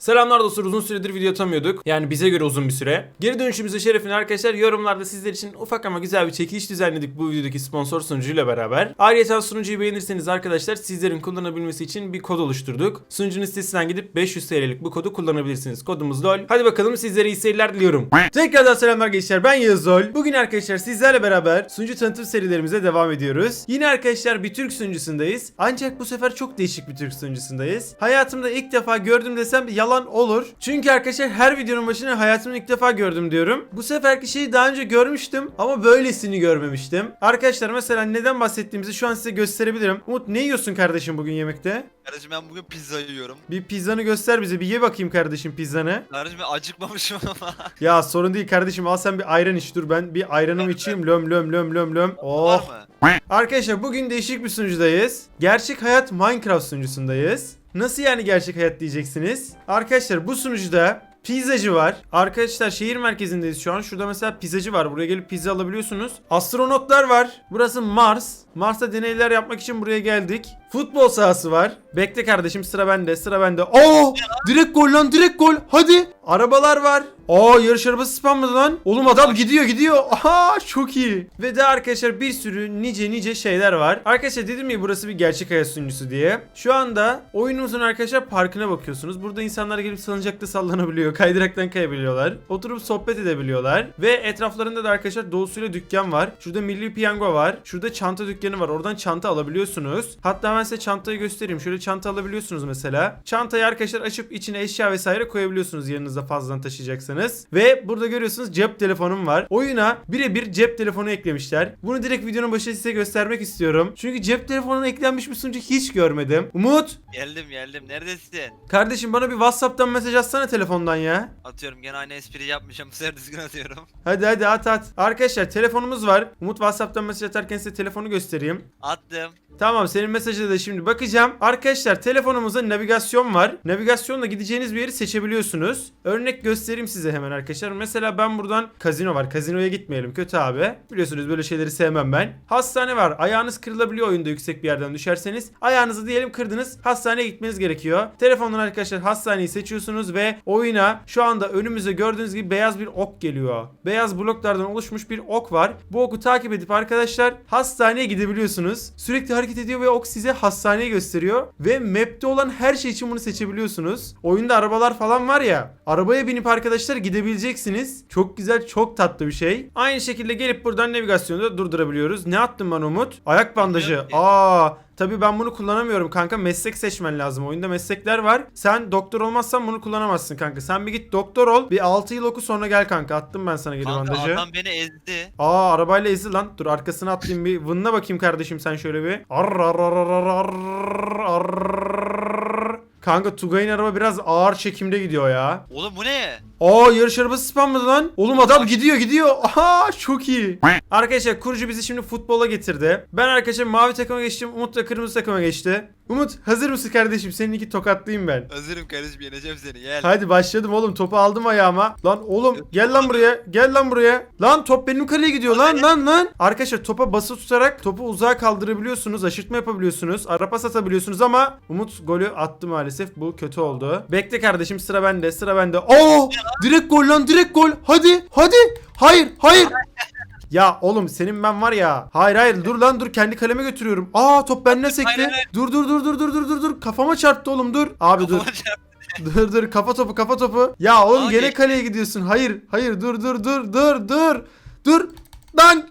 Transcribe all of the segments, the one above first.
Selamlar dostlar uzun süredir video atamıyorduk. Yani bize göre uzun bir süre. Geri dönüşümüze şerefine arkadaşlar yorumlarda sizler için ufak ama güzel bir çekiliş düzenledik bu videodaki sponsor sunucuyla beraber. Ayrıca sunucuyu beğenirseniz arkadaşlar sizlerin kullanabilmesi için bir kod oluşturduk. Sunucunun sitesinden gidip 500 TL'lik bu kodu kullanabilirsiniz. Kodumuz LOL. Hadi bakalım sizlere iyi seyirler diliyorum. Tekrardan selamlar gençler ben Yağız LOL. Bugün arkadaşlar sizlerle beraber sunucu tanıtım serilerimize devam ediyoruz. Yine arkadaşlar bir Türk sunucusundayız. Ancak bu sefer çok değişik bir Türk sunucusundayız. Hayatımda ilk defa gördüm desem yalan olur. Çünkü arkadaşlar her videonun başına hayatımda ilk defa gördüm diyorum. Bu seferki şeyi daha önce görmüştüm ama böylesini görmemiştim. Arkadaşlar mesela neden bahsettiğimizi şu an size gösterebilirim. Umut ne yiyorsun kardeşim bugün yemekte? Kardeşim ben bugün pizza yiyorum. Bir pizzanı göster bize. Bir ye bakayım kardeşim pizzanı. Kardeşim ben acıkmamışım ama. Ya sorun değil kardeşim. Al sen bir ayran iç. Dur ben bir ayranımı içeyim. Löm löm löm löm löm. Oh. Arkadaşlar bugün değişik bir sunucudayız. Gerçek hayat Minecraft sunucusundayız. Nasıl yani gerçek hayat diyeceksiniz? Arkadaşlar bu sunucuda pizzacı var. Arkadaşlar şehir merkezindeyiz şu an. Şurada mesela pizzacı var. Buraya gelip pizza alabiliyorsunuz. Astronotlar var. Burası Mars. Mars'ta deneyler yapmak için buraya geldik. Futbol sahası var. Bekle kardeşim sıra bende sıra bende. Oo! Direkt gol lan direkt gol. Hadi. Arabalar var. Aa yarış arabası spamladı lan. Oğlum adam gidiyor gidiyor. Aha çok iyi. Ve de arkadaşlar bir sürü nice nice şeyler var. Arkadaşlar dedim ya burası bir gerçek hayat sunucusu diye. Şu anda oyunumuzun arkadaşlar parkına bakıyorsunuz. Burada insanlar gelip salıncakta sallanabiliyor. Kaydıraktan kayabiliyorlar. Oturup sohbet edebiliyorlar. Ve etraflarında da arkadaşlar dolusuyla dükkan var. Şurada milli piyango var. Şurada çanta dükkanı var. Oradan çanta alabiliyorsunuz. Hatta ben size çantayı göstereyim. Şöyle çanta alabiliyorsunuz mesela. Çantayı arkadaşlar açıp içine eşya vesaire koyabiliyorsunuz yanınızda fazladan taşıyacaksanız. Ve burada görüyorsunuz cep telefonum var. Oyuna birebir cep telefonu eklemişler. Bunu direkt videonun başında size göstermek istiyorum. Çünkü cep telefonuna eklenmiş bir sunucu hiç görmedim. Umut, Geldim geldim. Neredesin? kardeşim bana bir WhatsApp'tan mesaj atsana telefondan ya. Atıyorum gene aynı espri yapmayacağım. Bu sefer düzgün atıyorum. Hadi hadi at at. Arkadaşlar telefonumuz var. Umut WhatsApp'tan mesaj atarken size telefonu göstereyim. Attım. Tamam senin mesajına da şimdi bakacağım. Arkadaşlar telefonumuzda navigasyon var. Navigasyonla gideceğiniz bir yeri seçebiliyorsunuz. Örnek göstereyim size hemen arkadaşlar. Mesela ben buradan kazino var. Kazinoya gitmeyelim kötü abi. Biliyorsunuz böyle şeyleri sevmem ben. Hastane var. Ayağınız kırılabiliyor oyunda yüksek bir yerden düşerseniz. Ayağınızı diyelim kırdınız. Hastaneye gitmeniz gerekiyor. Telefondan arkadaşlar hastaneyi seçiyorsunuz ve oyuna şu anda önümüzde gördüğünüz gibi beyaz bir ok geliyor. Beyaz bloklardan oluşmuş bir ok var. Bu oku takip edip arkadaşlar hastaneye gidebiliyorsunuz. Sürekli hareket ediyor ve ok size hastaneyi gösteriyor. Ve map'te olan her şey için bunu seçebiliyorsunuz. Oyunda arabalar falan var ya. Arabaya binip arkadaşlar gidebileceksiniz. Çok güzel, çok tatlı bir şey. Aynı şekilde gelip buradan navigasyonu da durdurabiliyoruz. Ne attın bana Umut? Ayak bandajı. Aa, Tabii ben bunu kullanamıyorum kanka. Meslek seçmen lazım. Oyunda meslekler var. Sen doktor olmazsan bunu kullanamazsın kanka. Sen bir git doktor ol. Bir 6 yıl oku sonra gel kanka. Attım ben sana geri Kanka bandajı. adam beni ezdi. Aa arabayla ezdi lan. Dur arkasına atlayayım bir. Vınına bakayım kardeşim sen şöyle bir. Ar ar ar ar ar ar ar. Kanka Tugay'ın araba biraz ağır çekimde gidiyor ya. Oğlum bu ne? Aa yarış arabası spamladı lan. Oğlum adam gidiyor gidiyor. Aha çok iyi. Arkadaşlar kurucu bizi şimdi futbola getirdi. Ben arkadaşlar mavi takıma geçtim. Umut da kırmızı takıma geçti. Umut hazır mısın kardeşim? Seninki tokatlayayım ben. Hazırım kardeşim yeneceğim seni gel. Hadi başladım oğlum topu aldım ayağıma. Lan oğlum gel lan buraya. Gel lan buraya. Lan top benim kaleye gidiyor lan lan lan. Arkadaşlar topa basılı tutarak topu uzağa kaldırabiliyorsunuz. Aşırtma yapabiliyorsunuz. Ara pas atabiliyorsunuz ama Umut golü attı maalesef. Bu kötü oldu. Bekle kardeşim sıra bende sıra bende. Oo! Direkt gol lan direkt gol. Hadi hadi. Hayır hayır. Ya oğlum senin ben var ya. Hayır hayır dur lan dur kendi kaleme götürüyorum. Aa top benden sekti. Dur dur dur dur dur dur dur dur. Kafama çarptı oğlum dur. Abi dur. Dur dur kafa topu kafa topu. Ya oğlum Aa, gene kaleye gidiyorsun. Hayır hayır dur dur dur dur dur. Dur. Lan.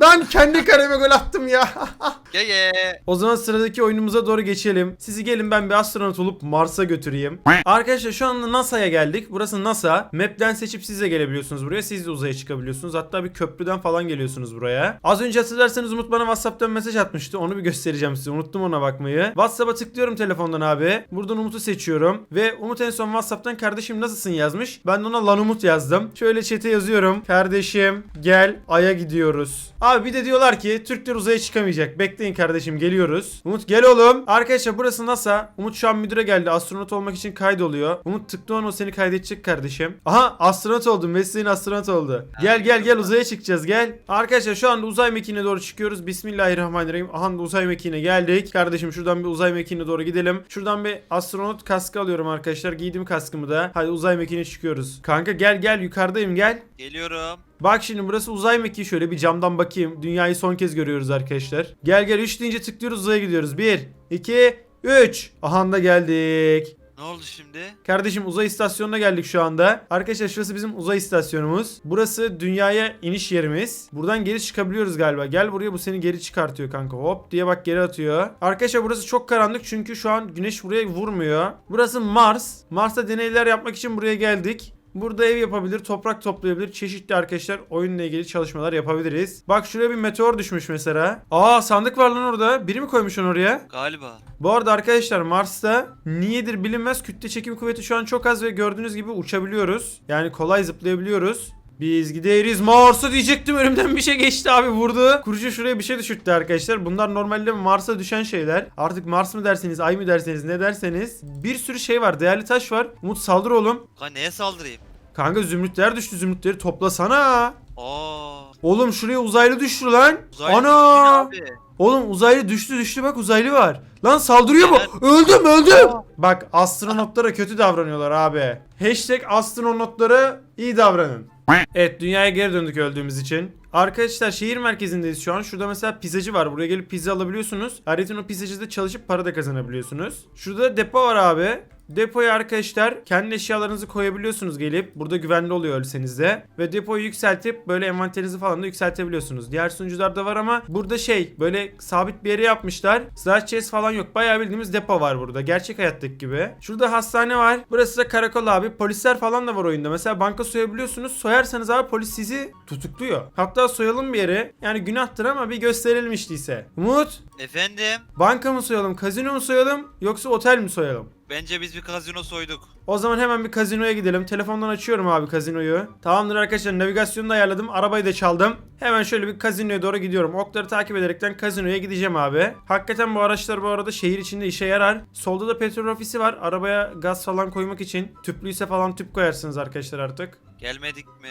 Lan kendi kaleme gol attım ya. Ge ge. o zaman sıradaki oyunumuza doğru geçelim. Sizi gelin ben bir astronot olup Mars'a götüreyim. Arkadaşlar şu anda NASA'ya geldik. Burası NASA. Map'ten seçip siz de gelebiliyorsunuz buraya. Siz de uzaya çıkabiliyorsunuz. Hatta bir köprüden falan geliyorsunuz buraya. Az önce hatırlarsanız Umut bana WhatsApp'tan mesaj atmıştı. Onu bir göstereceğim size. Unuttum ona bakmayı. WhatsApp'a tıklıyorum telefondan abi. Buradan Umut'u seçiyorum. Ve Umut en son WhatsApp'tan kardeşim nasılsın yazmış. Ben de ona lan Umut yazdım. Şöyle chat'e yazıyorum. Kardeşim gel Ay'a gidiyoruz. Abi bir de diyorlar ki Türkler uzaya çıkamayacak. Bekleyin kardeşim geliyoruz. Umut gel oğlum. Arkadaşlar burası NASA. Umut şu an müdüre geldi. Astronot olmak için kaydoluyor. Umut tıkla onu seni kaydedecek kardeşim. Aha astronot oldun. Mesleğin astronot oldu. Gel gel gel uzaya çıkacağız gel. Arkadaşlar şu anda uzay mekiğine doğru çıkıyoruz. Bismillahirrahmanirrahim. Aha uzay mekiğine geldik. Kardeşim şuradan bir uzay mekiğine doğru gidelim. Şuradan bir astronot kaskı alıyorum arkadaşlar. Giydim kaskımı da. Hadi uzay mekiğine çıkıyoruz. Kanka gel gel yukarıdayım gel. Geliyorum. Bak şimdi burası uzay mekiği şöyle bir camdan bakayım. Dünyayı son kez görüyoruz arkadaşlar. Gel gel 3 deyince tıklıyoruz uzaya gidiyoruz. 1, 2, 3. Aha da geldik. Ne oldu şimdi? Kardeşim uzay istasyonuna geldik şu anda. Arkadaşlar şurası bizim uzay istasyonumuz. Burası dünyaya iniş yerimiz. Buradan geri çıkabiliyoruz galiba. Gel buraya bu seni geri çıkartıyor kanka. Hop diye bak geri atıyor. Arkadaşlar burası çok karanlık çünkü şu an güneş buraya vurmuyor. Burası Mars. Mars'ta deneyler yapmak için buraya geldik. Burada ev yapabilir, toprak toplayabilir. Çeşitli arkadaşlar oyunla ilgili çalışmalar yapabiliriz. Bak şuraya bir meteor düşmüş mesela. Aa sandık var lan orada. Biri mi koymuş onu oraya? Galiba. Bu arada arkadaşlar Mars'ta niyedir bilinmez kütle çekim kuvveti şu an çok az ve gördüğünüz gibi uçabiliyoruz. Yani kolay zıplayabiliyoruz. Biz gideriz Mars'a diyecektim önümden bir şey geçti abi vurdu. Kurucu şuraya bir şey düşürttü arkadaşlar. Bunlar normalde Mars'a düşen şeyler. Artık Mars mı derseniz ay mı derseniz ne derseniz. Bir sürü şey var değerli taş var. Umut saldır oğlum. Kanka neye saldırayım? Kanka zümrütler düştü zümrütleri toplasana. Aa. Oğlum şuraya uzaylı düştü lan. Uzaylı Ana. düştü. Oğlum uzaylı düştü düştü bak uzaylı var. Lan saldırıyor mu? Evet. Öldüm öldüm. Bak astronotlara kötü davranıyorlar abi. Hashtag astronotlara iyi davranın. Evet dünyaya geri döndük öldüğümüz için. Arkadaşlar şehir merkezindeyiz şu an. Şurada mesela pizzacı var. Buraya gelip pizza alabiliyorsunuz. Ayrıca o pizzacıda çalışıp para da kazanabiliyorsunuz. Şurada da depo var abi. Depoya arkadaşlar kendi eşyalarınızı koyabiliyorsunuz gelip. Burada güvenli oluyor ölseniz de. Ve depoyu yükseltip böyle envanterinizi falan da yükseltebiliyorsunuz. Diğer sunucularda var ama burada şey böyle sabit bir yere yapmışlar. Slash chest falan yok. Bayağı bildiğimiz depo var burada. Gerçek hayattaki gibi. Şurada hastane var. Burası da karakol abi. Polisler falan da var oyunda. Mesela banka soyabiliyorsunuz. Soyarsanız abi polis sizi tutukluyor. Hatta soyalım bir yere. Yani günahtır ama bir gösterelim işteyse. Umut Efendim? banka mı soyalım, kazino mu soyalım yoksa otel mi soyalım? Bence biz bir kazino soyduk. O zaman hemen bir kazinoya gidelim. Telefondan açıyorum abi kazinoyu. Tamamdır arkadaşlar navigasyonu da ayarladım. Arabayı da çaldım. Hemen şöyle bir kazinoya doğru gidiyorum. Okları takip ederekten kazinoya gideceğim abi. Hakikaten bu araçlar bu arada şehir içinde işe yarar. Solda da petrol ofisi var. Arabaya gaz falan koymak için. Tüplüyse falan tüp koyarsınız arkadaşlar artık. Gelmedik mi?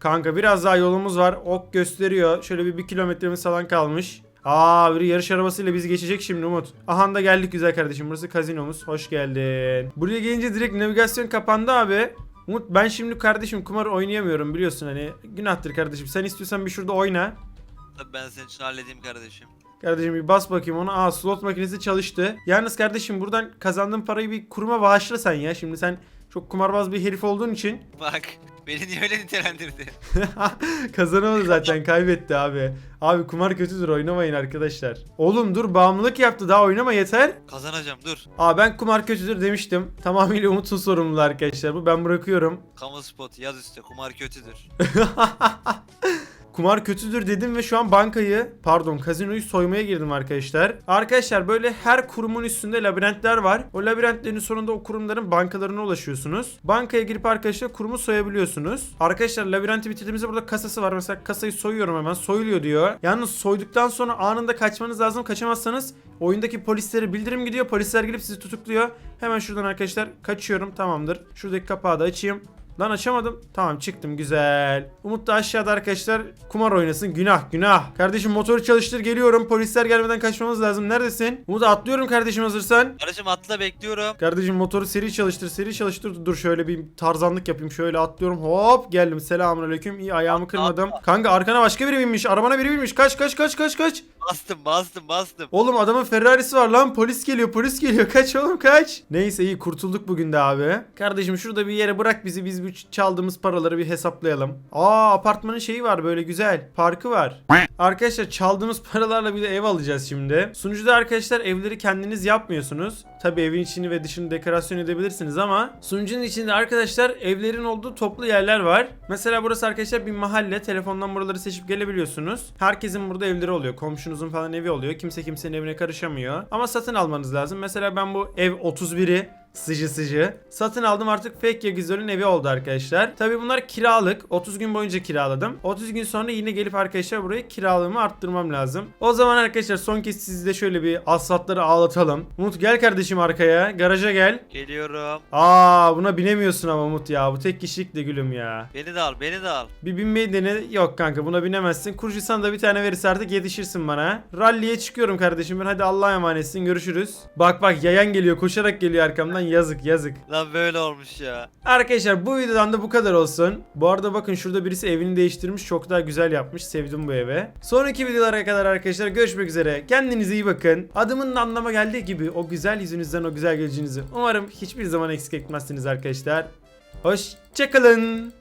Kanka biraz daha yolumuz var. Ok gösteriyor. Şöyle bir, bir kilometremiz falan kalmış. Aa biri yarış arabasıyla bizi geçecek şimdi Umut. Aha da geldik güzel kardeşim. Burası kazinomuz. Hoş geldin. Buraya gelince direkt navigasyon kapandı abi. Umut ben şimdi kardeşim kumar oynayamıyorum biliyorsun hani. Günahtır kardeşim. Sen istiyorsan bir şurada oyna. Tabii ben senin için halledeyim kardeşim. Kardeşim bir bas bakayım ona. Aa slot makinesi çalıştı. Yalnız kardeşim buradan kazandığın parayı bir kuruma bağışla sen ya. Şimdi sen çok kumarbaz bir herif olduğun için Bak beni niye öyle nitelendirdi? Kazanamadı zaten kaybetti abi. Abi kumar kötüdür oynamayın arkadaşlar. Oğlum dur bağımlılık yaptı daha oynama yeter. Kazanacağım dur. Aa ben kumar kötüdür demiştim. Tamamıyla Umut'un sorumluluğu arkadaşlar bu ben bırakıyorum. Kamu spotu yaz üstte kumar kötüdür. Kumar kötüdür dedim ve şu an bankayı pardon kazinoyu soymaya girdim arkadaşlar. Arkadaşlar böyle her kurumun üstünde labirentler var. O labirentlerin sonunda o kurumların bankalarına ulaşıyorsunuz. Bankaya girip arkadaşlar kurumu soyabiliyorsunuz. Arkadaşlar labirenti bitirdiğimizde burada kasası var. Mesela kasayı soyuyorum hemen soyuluyor diyor. Yalnız soyduktan sonra anında kaçmanız lazım. Kaçamazsanız oyundaki polislere bildirim gidiyor. Polisler gelip sizi tutukluyor. Hemen şuradan arkadaşlar kaçıyorum tamamdır. Şuradaki kapağı da açayım. Lan açamadım. Tamam çıktım güzel. Umut da aşağıda arkadaşlar kumar oynasın. Günah günah. Kardeşim motoru çalıştır geliyorum. Polisler gelmeden kaçmamız lazım. Neredesin? Umut atlıyorum kardeşim hazırsan. Kardeşim atla bekliyorum. Kardeşim motoru seri çalıştır seri çalıştır. Dur şöyle bir tarzanlık yapayım. Şöyle atlıyorum. Hop geldim. Selamünaleyküm. İyi ayağımı kırmadım. Kanka arkana başka biri binmiş. Arabana biri binmiş. Kaç kaç kaç kaç kaç. Bastım bastım bastım. Oğlum adamın Ferrari'si var lan. Polis geliyor, polis geliyor. Kaç oğlum kaç. Neyse iyi kurtulduk bugün de abi. Kardeşim şurada bir yere bırak bizi. Biz bu çaldığımız paraları bir hesaplayalım. Aa apartmanın şeyi var böyle güzel. Parkı var. Arkadaşlar çaldığımız paralarla bir de ev alacağız şimdi. Sunucuda arkadaşlar evleri kendiniz yapmıyorsunuz. Tabi evin içini ve dışını dekorasyon edebilirsiniz ama sunucunun içinde arkadaşlar evlerin olduğu toplu yerler var. Mesela burası arkadaşlar bir mahalle. Telefondan buraları seçip gelebiliyorsunuz. Herkesin burada evleri oluyor. Komşunuzun falan evi oluyor. Kimse kimsenin evine karışamıyor. Ama satın almanız lazım. Mesela ben bu ev 31'i Sıcı sıcı. Satın aldım artık fake Yagizol'ün evi oldu arkadaşlar. Tabi bunlar kiralık. 30 gün boyunca kiraladım. 30 gün sonra yine gelip arkadaşlar buraya kiralığımı arttırmam lazım. O zaman arkadaşlar son kez sizde şöyle bir asfaltları ağlatalım. Umut gel kardeşim arkaya. Garaja gel. Geliyorum. Aa buna binemiyorsun ama Umut ya. Bu tek kişilik de gülüm ya. Beni de al beni de al. Bir binmeyi dene. Yok kanka buna binemezsin. Kurşisan da bir tane verirse artık yetişirsin bana. Rally'e çıkıyorum kardeşim ben. Hadi Allah'a emanetsin. Görüşürüz. Bak bak yayan geliyor. Koşarak geliyor arkamdan. Yazık yazık. Lan böyle olmuş ya. Arkadaşlar bu videodan da bu kadar olsun. Bu arada bakın şurada birisi evini değiştirmiş. Çok daha güzel yapmış. Sevdim bu eve. Sonraki videolara kadar arkadaşlar görüşmek üzere. Kendinize iyi bakın. Adımın da anlama geldiği gibi o güzel yüzünüzden o güzel gülücünüzü umarım hiçbir zaman eksik etmezsiniz arkadaşlar. Hoşçakalın.